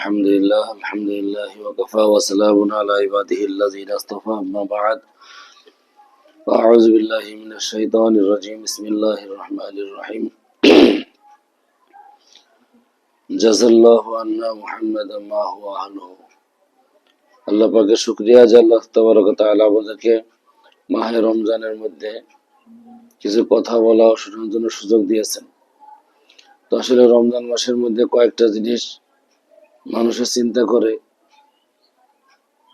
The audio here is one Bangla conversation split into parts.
الحمد لله الحمد لله وكفى وسلام على عباده الذين اصطفى أما بعد أعوذ بالله من الشيطان الرجيم بسم الله الرحمن الرحيم جزا الله عنا محمدا ما هو عنه আল্লাহ পাকে শুক্রিয়া যে আল্লাহ তবরক তাআলা আমাদেরকে মাহে রমজানের মধ্যে কিছু কথা বলা ও শোনার জন্য সুযোগ দিয়েছেন তো আসলে রমজান মাসের মধ্যে কয়েকটা জিনিস মানুষের চিন্তা করে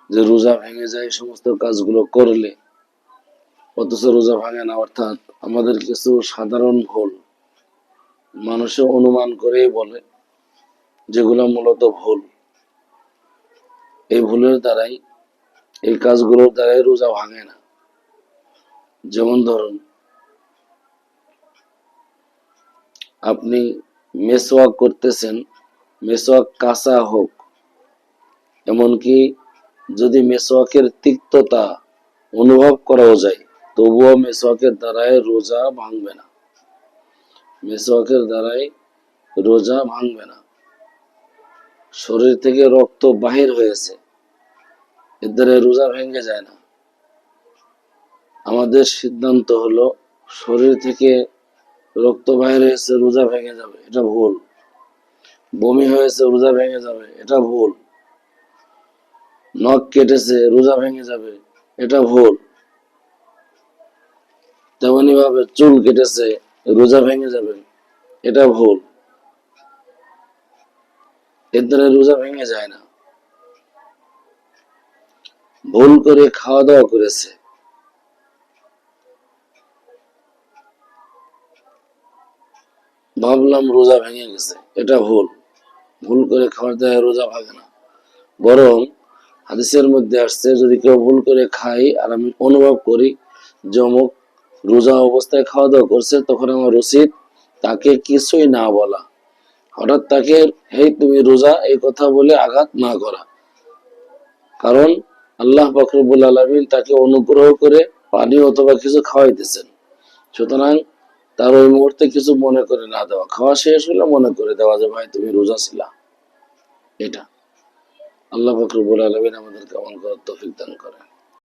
যে রোজা ভেঙে যায়, সমস্ত কাজগুলো করলে, অথচ রোজা ভাঙে না, অর্থাৎ আমাদের কিছু সাধারণ ভুল। মানুষে অনুমান করেই বলে যেগুলো মূলত ভুল। এই ভুলের দ্বারাই, এই কাজগুলোর দ্বারাই রোজা ভাঙে না। যেমন ধরুন, আপনি মেসওয়াক করতেছেন মেসওয়াক কাঁচা হোক, এমনকি যদি মেসওয়াকের তিক্ততা অনুভব করাও যায়, তবুও মেসওয়াকের দ্বারাই রোজা ভাঙবে না। মেসওয়াকের দ্বারাই রোজা ভাঙবে না। শরীর থেকে রক্ত বাহির হয়েছে, এর দ্বারা রোজা ভেঙে যায় না। আমাদের সিদ্ধান্ত হলো, শরীর থেকে রক্ত বাহির হয়েছে, রোজা ভেঙে যাবে, এটা ভুল। বমি হয়েছে, রোজা ভেঙে যাবে, এটা ভুল। নখ কেটেছে, রোজা ভেঙে যাবে, এটা ভুল। তেমনি ভাবে চুল কেটেছে, রোজা ভেঙে যাবে, এটা ভুল। এর দ্বারা রোজা ভেঙে যায় না। ভুল করে খাওয়া দাওয়া করেছে। ভাবলাম রোজা ভেঙে গেছে। এটা ভুল। ভুল করে খাওয়ার দেয় রোজা ভাঙে না। বরং হাদিসের মধ্যে আসছে, যদি কেউ ভুল করে খাই আর আমি অনুভব করি যে অমুক রোজা অবস্থায় খাওয়া দাওয়া করছে, তখন আমার উচিত তাকে কিছুই না বলা। হঠাৎ তাকে, হেই, তুমি রোজা এই কথা বলে আঘাত না করা। কারণ আল্লাহ ফখরবুল আলমিন তাকে অনুগ্রহ করে পানি অথবা কিছু খাওয়াইতেছেন। সুতরাং তার ওই মুহূর্তে কিছু মনে করে না দেওয়া। খাওয়া শেষ হলে মনে করে দেওয়া যে, ভাই, তুমি রোজা ছিলা। এটা। আল্লাহ ফখরবুল আলমিন আমাদের কেমন করার তফিক দান করেন।